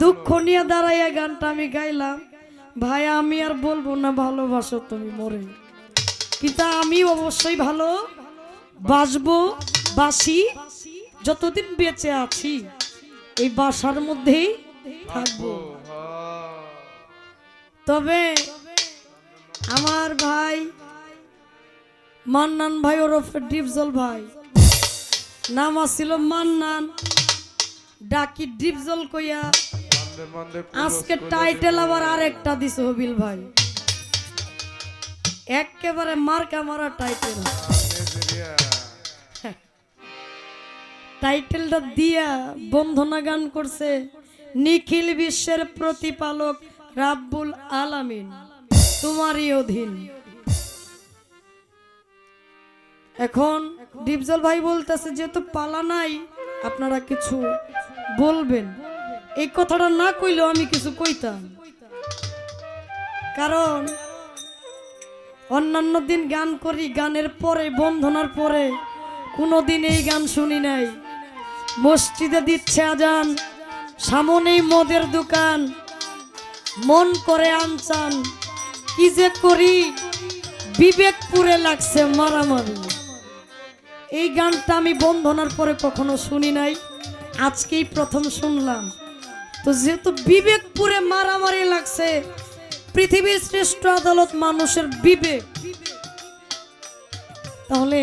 দুঃখ নিয়ে দাঁড়াইয়া গানটা আমি গাইলাম। ভাই, আমি আর বলব না ভালোবাসো তুমি মরে। পিতা আমি অবশ্যই ভালো বাসবো, বাসি, যতদিন বেঁচে আছি, এই বাসার মধ্যেই থাকব। তবে আমার ভাই, মান্নান ভাই ওরফে ডিপজল ভাই, নাম আছিল মান্নান। ডাকি ডিপজল কইয়া। মান্দে মান্দে আজকে টাইটেল আবার আরেকটা দিছে হবিল ভাই। একেবারে মার্কা মারা টাইটেল টাইটেলটা দিয়া বন্ধনা গান করছে নিখিল বিশ্বের প্রতিপালক রাব্বুল আলামিন তোমারই অধীন। এখন ডিপজল ভাই বলতেছে যেহেতু পালা নাই আপনারা কিছু বলবেন। এই কথাটা না কইলেও আমি কিছু কইতাম। কারণ, অন্যান্য দিন গান করি, গানের পরে, বন্ধনার পরে কোনো দিন এই গান শুনি নাই। মসজিদে দিচ্ছে আজান, সামনেই মদের দোকান, মন করে আনচান, কি যে করি, বিবেকপুরে লাগছে মারামারি। এই গানটা আমি বন্ধনার পরে কখনো শুনি নাই। আজকেই প্রথম শুনলাম। তো যেহেতু বিবেকপুরে মারামারি লাগছে পৃথিবীর শ্রেষ্ঠ আদালত মানুষের বিবেক। তাহলে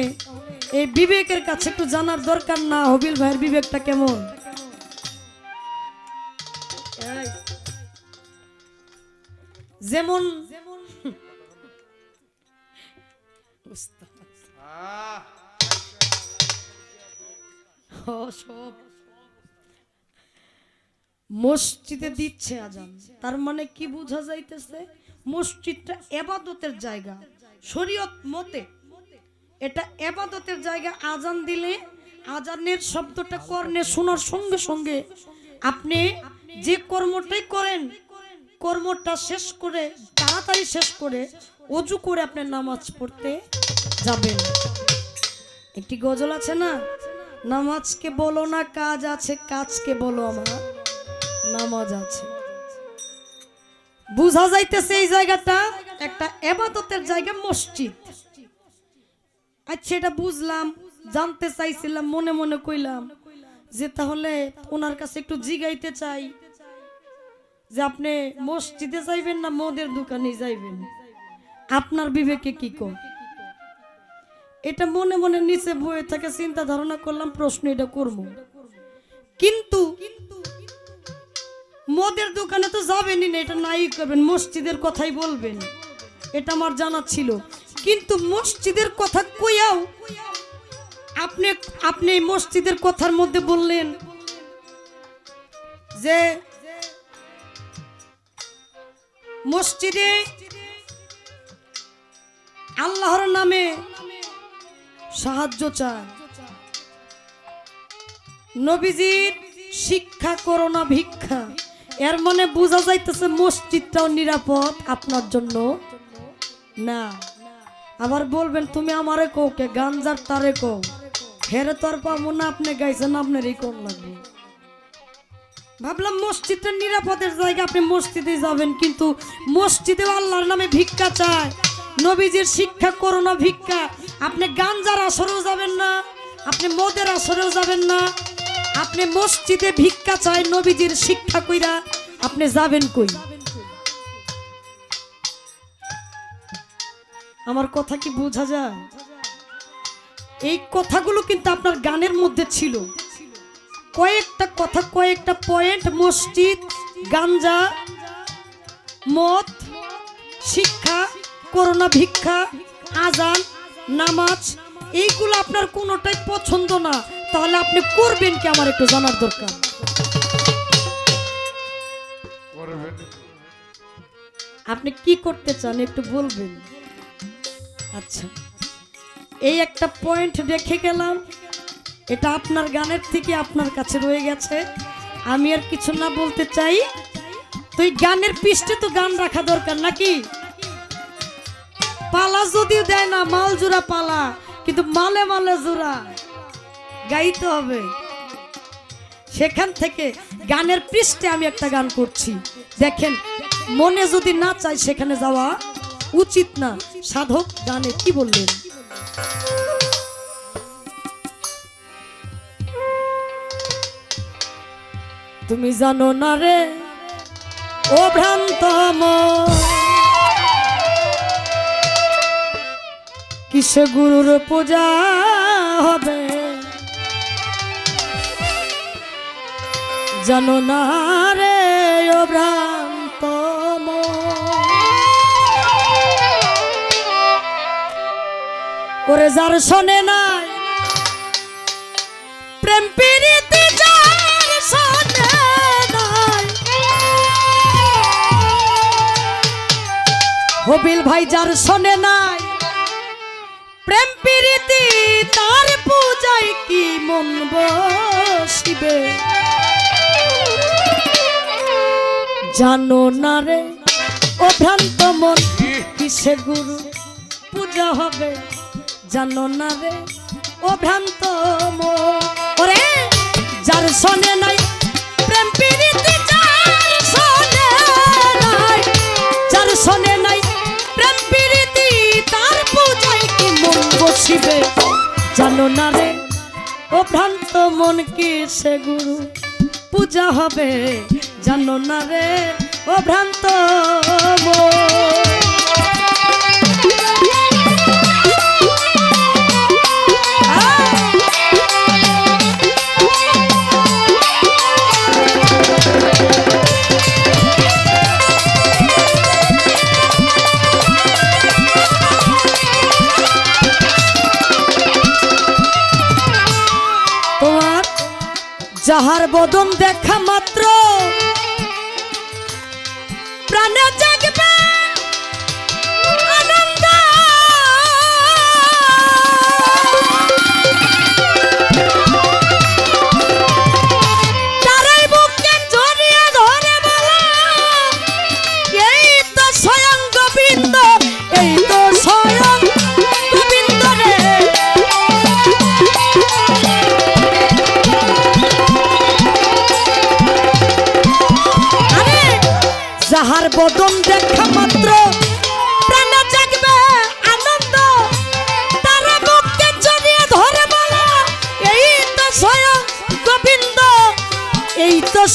এই বিবেকের কাছে একটু জানার দরকার না হবিল ভাইয়ের বিবেকটা কেমন? যেমন সব। মসজিদে দিচ্ছে আজান। তার মানে কি বোঝা যাইতেছে? মসজিদটা এবাদতের জায়গা। শরীয়ত মতে এটা এবাদতের জায়গা আজান দিলে আজানের শব্দটা কর্ণে শোনার সঙ্গে সঙ্গে আপনি যে কর্মটাই করেন, কর্মটা শেষ করে, তাড়াতাড়ি শেষ করে অজু করে আপনি নামাজ পড়তে যাবেন। একটি গজল আছে না? নামাজকে বলো না, কাজ আছে, কাজকে বলো আমার। নামাজ আছে। বুঝা যাইতেছে এই জায়গাটা একটা এবাদতের জায়গা, মসজিদ। আচ্ছা এটা বুঝলাম, জানতে চাইছিলাম, মনে মনে কইলাম যে তাহলে ওনার কাছে একটু জিগাইতে চাই যে আপনি মসজিদে যাইবেন না মদের দোকানে যাইবেন? আপনার বিবেকে কি কো এটা মনে মনে নিচে বয়ে থেকে, চিন্তা ধারণা করলাম, প্রশ্ন এটা করব। কিন্তু মদের দোকানে তো যাবেনই না, এটা নাই করবেন, মসজিদের কথাই বলবেন। এটা আমার জানা ছিল। কিন্তু মসজিদের কথা কইয়াও আপনি আপনি মসজিদের কথার মধ্যে বললেন যে মসজিদে আল্লাহর নামে সাহায্য চায় নবীজির শিক্ষা করোনা ভিক্ষা। এর মানে বোঝা যাইতেছে মসজিদটাও নিরাপদ আপনার জন্য? না। আবার বলবেন, তুমি আমারে কও কে? গাঞ্জার তারে কও? হেরে তোর পাবো না, আপনি গাইছেন, আপনারই কম লাগবে। ভাবলাম মসজিদটা নিরাপদের জায়গা আপনি মসজিদে যাবেন, কিন্তু মসজিদেও আল্লাহর নামে ভিক্ষা চায়। নবীজির শিক্ষা করো না ভিক্ষা। আপনি গাঞ্জার আসরেও যাবেন না, আপনি মদের আসরেও যাবেন না। আপনি মসজিদে ভিক্ষা চায় নবীজির শিক্ষা কইরা, আপনি যাবেন কই? আমার কথা কি বোঝা যায়? এই কথাগুলো কিন্তু আপনার গানের মধ্যে ছিল। কয়েকটা কথা, কয়েকটা পয়েন্ট, মসজিদ, গাঞ্জা, মদ, শিক্ষা, করোনা ভিক্ষা, আজান, নামাজ, এইগুলো আপনার কোনোটাই পছন্দ না। তাহলে আপনি করবেন কি? আমার একটু জানার দরকার। আপনি কি করতে চান একটু বলবেন? আচ্ছা। এই একটা পয়েন্ট রেখে গেলাম। এটা আপনার গানের থেকে আপনার কাছে রয়ে গেছে। আমি আর কিছু না বলতে চাই। তুই গানের পৃষ্ঠে তো গান রাখা দরকার নাকি? পালা যদিও দেয় না মাল জোড়া পালা, কিন্তু মালে মালে জোড়া। গাইতে হবে। সেখান থেকে গানের পৃষ্ঠে আমি একটা গান করছি। দেখেন, মনে যদি না চাই সেখানে যাওয়া উচিত না। সাধক গানে কি বললেন? তুমি জানো না রে, ও ভ্রান্ত কিসে গুরুর পূজা? জানো রে ভ্রান্ত। ওরে যার শোনে নাই, প্রেম নাই হবিল ভাই যার শোনে নাই, প্রেম প্রীতি তার পূজায় কি মন বসিবে জানো না রে? ও ভ্রান্ত মন কিসে গুরু? পূজা হবে জানো না রে? ও ভ্রান্ত মন। ওরে যার শোনে নাই প্রেম প্রীতি যার শোনে নাই। যার শোনে নাই প্রেম প্রীতি তার পূজায় কি মন বসিবে? জানো না রে? ও ভ্রান্ত মন কি সে গুরু? পূজা হবে জানো না রে ও ভ্রান্ত যাহার বদন দেখা মাত্র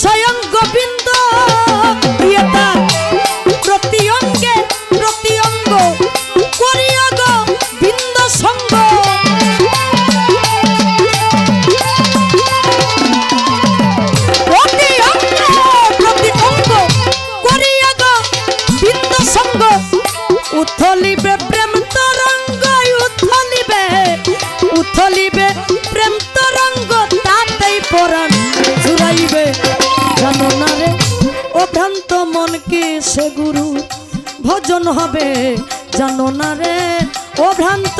স্বয়ং গোবিন্দ হবে জানো না রে ও ভ্রান্ত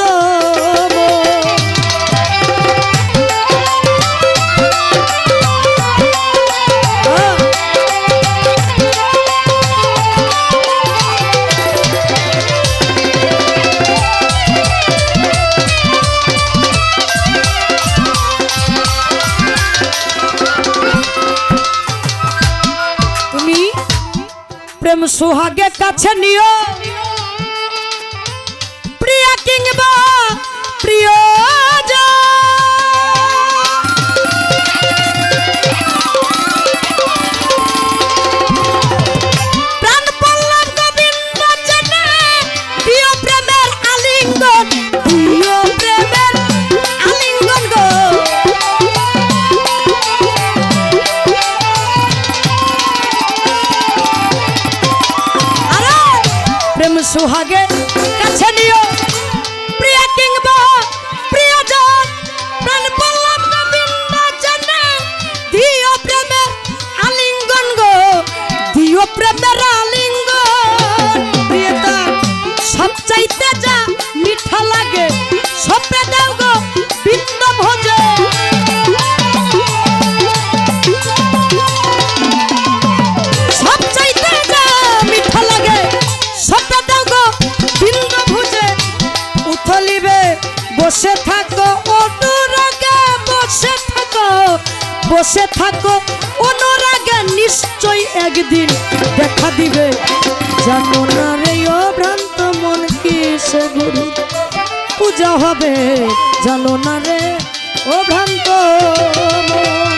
প্রেম সোহাগে কাছে নিও। king boy. বসে থাকো, অনুরাগে বসে থাকো। বসে থাকো, অনুরাগে নিশ্চয় একদিন দেখা দিবে। জানো না রে ও ভ্রান্ত মন কি সে গুরু? পূজা হবে, জানো না রে ও ভ্রান্ত মন।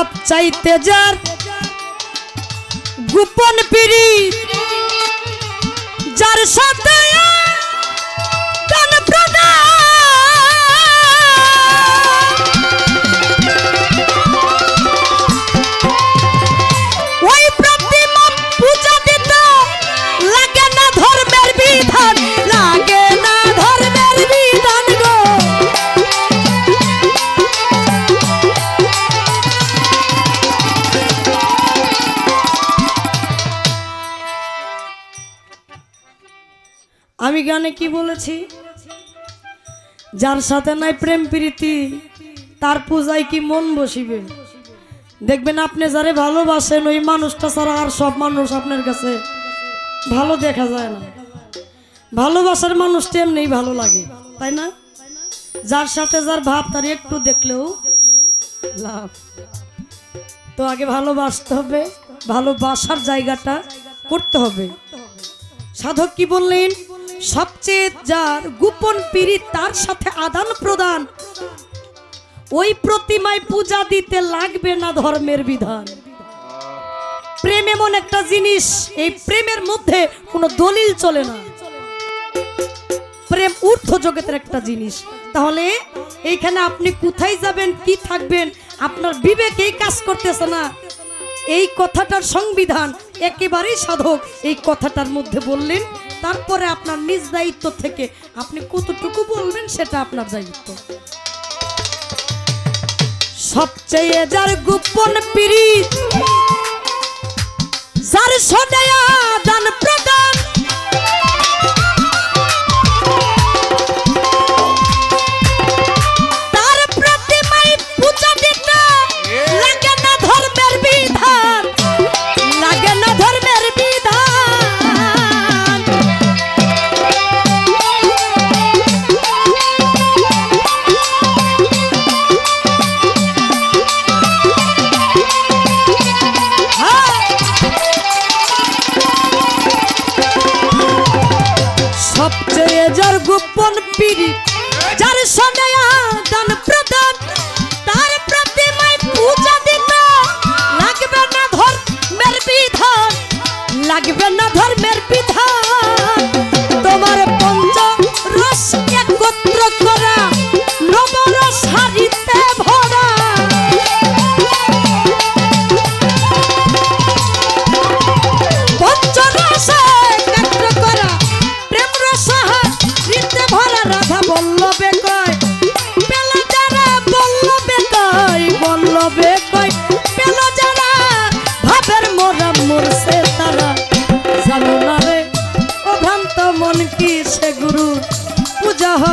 সব চাইতে যার গোপন পিড়ি যার সাথে গানে কি বলেছি? যার সাথে নাই প্রেম প্রীতি, তার পূজায় কি মন বসিবে? দেখবেন আপনি যারে ভালোবাসেন, ওই মানুষটা ছাড়া আর সব মানুষ আপনার কাছে ভালো দেখা যায় না। ভালোবাসার মানুষটা এমনি ভালো লাগে, তাই না? যার সাথে যার ভাব, তার একটু দেখলেও লাভ। তো আগে ভালোবাসতে হবে, ভালোবাসার জায়গাটা করতে হবে। সাধক কি বললেন? সবচেয়ে যার গোপন পীড়িত তার সাথে আদান প্রদান। ওই প্রতিমায় পূজা দিতে লাগবে না ধর্মের বিধান। প্রেম এমন একটা জিনিস, এই প্রেমের মধ্যে কোনো দলিল চলে না। প্রেম ঊর্ধ্ব জগতের একটা জিনিস। তাহলে এইখানে আপনি কোথায় যাবেন, কি থাকবেন? আপনার বিবেক এই কাজ করতেছে না। এই কথাটার সংবিধান একেবারেই সাধক। এই কথাটার মধ্যে বললেন, তারপরে আপনার নিজ দায়িত্ব থেকে আপনি কতটুকু বলবেন সেটা আপনার দায়িত্ব। সবচেয়ে যার গোপন পিড়িত যার সদয়া দান প্রদান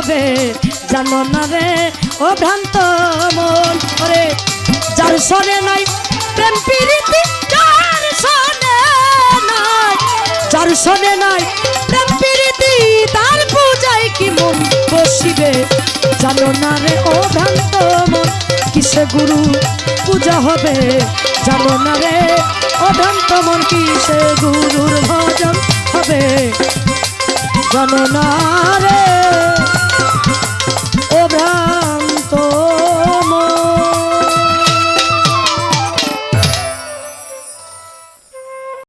হবে জানো না রে, ও ভ্রান্ত মন। ওরে, যার সনে নাই, প্রেম প্রীতি, যার সনে নাই। যার সনে নাই, প্রেম প্রীতি, তার পূজায় কি মন বসিবে? জানো না রে, ও ভ্রান্ত মন, কিসে গুরু পূজা হবে? জানো না রে, ও ভ্রান্ত মন, কিসে গুরুর ভজন হবে? জানো না রে